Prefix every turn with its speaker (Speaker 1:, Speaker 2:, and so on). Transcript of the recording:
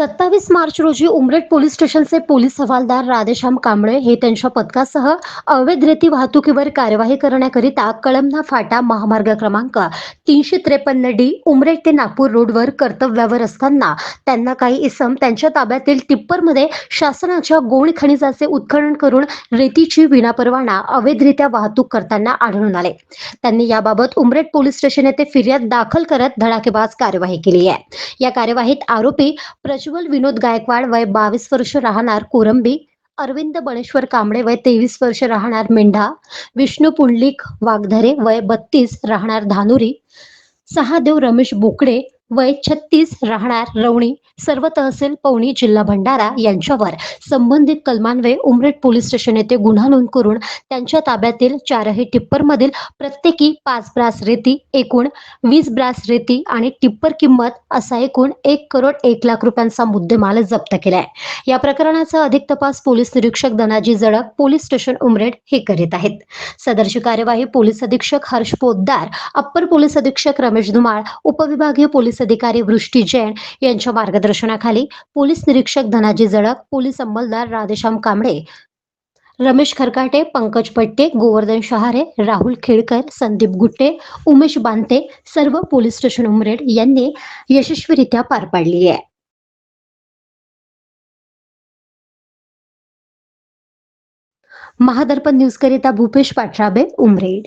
Speaker 1: सत्तावीस मार्च रोजी उमरेड पोलीस स्टेशनचे पोलीस हवालदार राधेश्याम कांबळे हे त्यांच्या पथकासह अवैध रेती वाहतुकीवर कार्यवाही करण्याकरिता कळमना फाटा महामार्ग क्रमांक तीनशे त्रेपन्न डी उमरेड ते नागपूर रोडवर कर्तव्यावर असताना त्यांना काही इसम त्यांच्या ताब्यातील टिप्परमध्ये शासनाच्या गोण खनिजाचे उत्खनन करून रेतीची विनापरवाना अवैधरित्या वाहतूक करताना आढळून आले. त्यांनी याबाबत उमरेड पोलीस स्टेशन येथे फिर्याद दाखल करत धडाकेबाज कार्यवाही केली आहे. या कार्यवाहीत आरोपी प्रज्वल विनोद गायकवाड वय बावीस वर्ष राहणार कोरंबी अरविंद बणेश्वर कांबळे वय तेवीस वर्ष राहणार मेंढा विष्णू पुंडलिक वाघधरे वय बत्तीस राहणार धानुरी सहादेव रमेश बोकडे वय छत्तीस राहणार रवणी सर्व तहसील पवनी जिल्हा भंडारा यांच्यावर. संबंधित कलमान्वये उमरेड पोलीस स्टेशन येथे गुन्हा नोंद करून त्यांच्या ताब्यातील चारही टिप्परमधील प्रत्येकी पाच ब्रास रेती एकूण वीस ब्रास रेती आणि टिप्पर किंमत असा एकूण एक करोड एक लाख रुपयांचा मुद्देमाल जप्त केलाय. या प्रकरणाचा अधिक तपास पोलीस निरीक्षक धनाजी जळक पोलीस स्टेशन उमरेड हे करीत आहेत. सदरची कार्यवाही पोलीस अधीक्षक हर्ष पोद्दार अप्पर पोलीस अधीक्षक रमेश धुमाळ उपविभागीय पोलीस अधिकारी वृष्टी जैन यांच्या मार्गदर्शनाखाली पोलीस निरीक्षक धनाजी जळक पोलीस अंमलदार राधेश्याम कांबळे रमेश खरकाटे पंकज पट्टे गोवर्धन शहारे राहुल खेळकर संदीप गुट्टे उमेश बांते सर्व पोलीस स्टेशन उमरेड यांनी यशस्वीरित्या पार पाडली आहे. महादर्पण न्यूजकरिता भूपेश पाठराबे उमरेड.